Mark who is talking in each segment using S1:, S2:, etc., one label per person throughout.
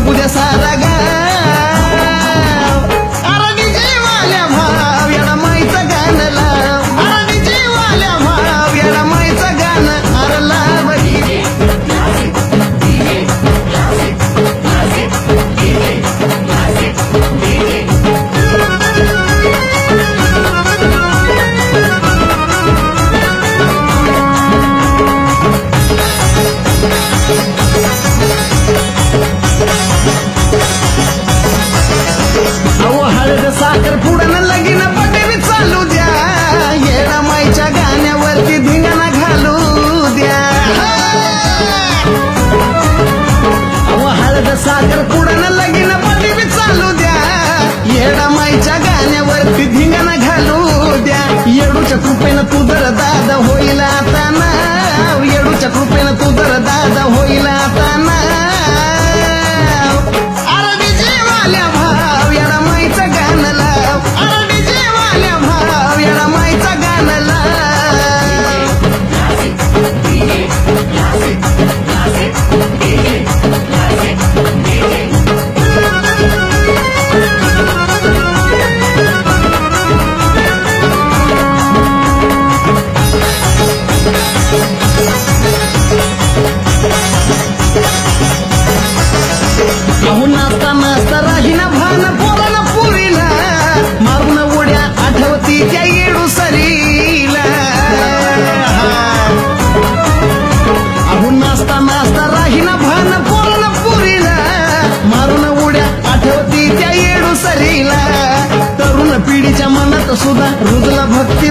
S1: bagulho dessa raga सागर पुढं लगीन पदवी चालू द्या. येडा माईच्या गाण्यावर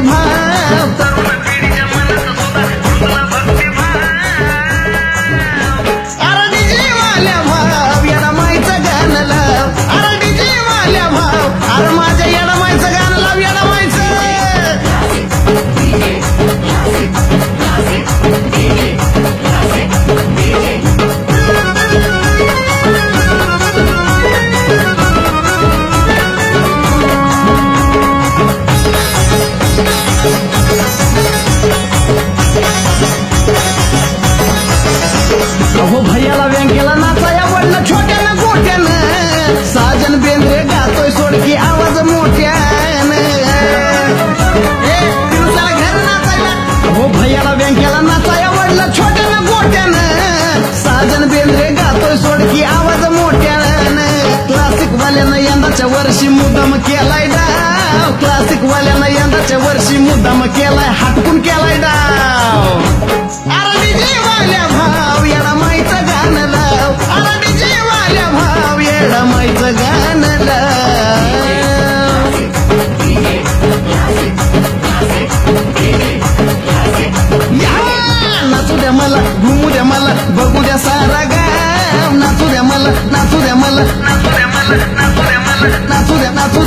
S1: ভাই यंदाच्या वर्षी मुद्दाम केलाय डाव. क्लासिक वाल्यानं यंदाच्या वर्षी मुद्दाम केलाय हटकून केलाय डाव. भाव भाव मला घुमू द्या मला बघू